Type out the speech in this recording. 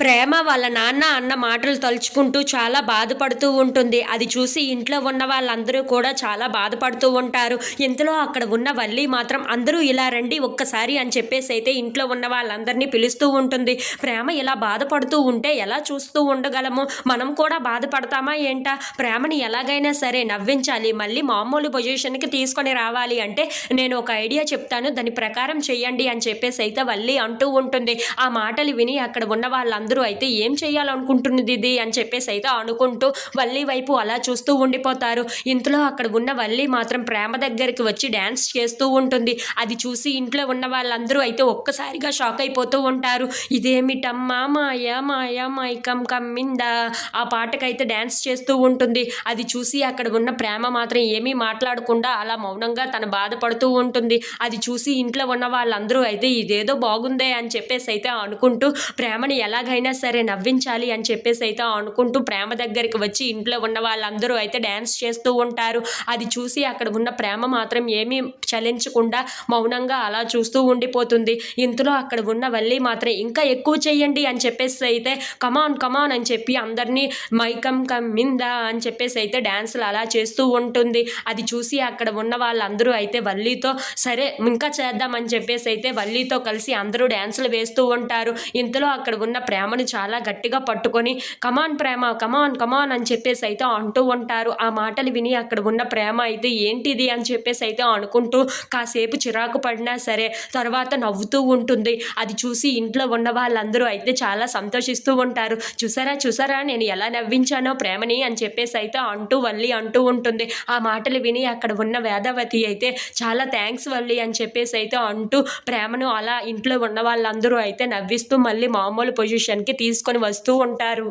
ప్రేమ వాళ్ళ నాన్న అన్న మాటలు తలుచుకుంటూ చాలా బాధపడుతూ ఉంటుంది. అది చూసి ఇంట్లో ఉన్న వాళ్ళందరూ కూడా చాలా బాధపడుతూ ఉంటారు. ఇంతలో అక్కడ ఉన్న వల్లి మాత్రం అందరూ ఇలా రండి ఒక్కసారి అని చెప్పేసి అయితే ఇంట్లో ఉన్న వాళ్ళందరినీ పిలుస్తూ ఉంటుంది. ప్రేమ ఇలా బాధపడుతూ ఉంటే ఎలా చూస్తూ ఉండగలము? మనం కూడా బాధపడతామా ఏంటా? ప్రేమని ఎలాగైనా సరే నవ్వించాలి. మళ్ళీ మామూలు పొజిషన్కి తీసుకొని రావాలి అంటే నేను ఒక ఐడియా చెప్తాను దాని ప్రకారం చెయ్యండి అని చెప్పేసి అయితే వల్లి అంటూ ఉంటుంది. ఆ మాటలు విని అక్కడ ఉన్న వాళ్ళందరూ అందరూ అయితే ఏం చేయాలనుకుంటున్నది ఇది అని చెప్పేసి అయితే అనుకుంటూ వల్లి వైపు అలా చూస్తూ ఉండిపోతారు. ఇంతలో అక్కడ ఉన్న వల్లి మాత్రం ప్రేమ దగ్గరికి వచ్చి డ్యాన్స్ చేస్తూ ఉంటుంది. అది చూసి ఇంట్లో ఉన్న వాళ్ళందరూ అయితే ఒక్కసారిగా షాక్ అయిపోతూ ఉంటారు. ఇదేమిటమ్మా మాయ మాయ మైకం కమ్మిందా? ఆ పాటకైతే డ్యాన్స్ చేస్తూ ఉంటుంది. అది చూసి అక్కడ ఉన్న ప్రేమ మాత్రం ఏమీ మాట్లాడకుండా అలా మౌనంగా తన బాధపడుతూ ఉంటుంది. అది చూసి ఇంట్లో ఉన్న వాళ్ళందరూ అయితే ఇదేదో బాగుందే అని చెప్పేసి అయితే అనుకుంటూ ప్రేమని ఎలాగైనా సరే నవ్వించాలి అని చెప్పేసి అయితే అనుకుంటూ ప్రేమ దగ్గరికి వచ్చి ఇంట్లో ఉన్న వాళ్ళందరూ అయితే డ్యాన్స్ చేస్తూ ఉంటారు. అది చూసి అక్కడ ఉన్న ప్రేమ మాత్రం ఏమీ చలించకుండా మౌనంగా అలా చూస్తూ ఉండిపోతుంది. ఇంతలో అక్కడ ఉన్న వల్లి మాత్రం ఇంకా ఎక్కువ చేయండి అని చెప్పేసి అయితే కమాన్ కమాన్ అని చెప్పి అందరినీ మైకం కమ్మిందా అని చెప్పేసి అయితే డ్యాన్సులు అలా చేస్తూ ఉంటుంది. అది చూసి అక్కడ ఉన్న వాళ్ళందరూ అయితే వల్లితో సరే ఇంకా చేద్దామని చెప్పేసి అయితే వల్లితో కలిసి అందరూ డ్యాన్సులు వేస్తూ ఉంటారు. ఇంతలో అక్కడ ఉన్న ప్రేమ ప్రేమను చాలా గట్టిగా పట్టుకొని కమాన్ ప్రేమ కమాన్ కమాన్ అని చెప్పేసి అయితే అంటూ ఉంటారు. ఆ మాటలు విని అక్కడ ఉన్న ప్రేమ అయితే ఏంటిది? అని చెప్పేసి అయితే అనుకుంటూ కాసేపు చిరాకు పడినా సరే తర్వాత నవ్వుతూ ఉంటుంది. అది చూసి ఇంట్లో ఉన్న వాళ్ళందరూ అయితే చాలా సంతోషిస్తూ ఉంటారు. చూసారా చూసారా నేను ఎలా నవ్వించానో ప్రేమని? అని చెప్పేసి అయితే అంటూ వల్లి అంటూ ఉంటుంది. ఆ మాటలు విని అక్కడ ఉన్న వేదవతి అయితే చాలా థ్యాంక్స్ వల్లి అని చెప్పేసి అయితే అంటూ ప్రేమను అలా ఇంట్లో ఉన్న వాళ్ళందరూ అయితే నవ్విస్తూ మళ్ళీ మామూలు పొజిషన్ పొజిషన్కి తీసుకొని వస్తూ ఉంటారు.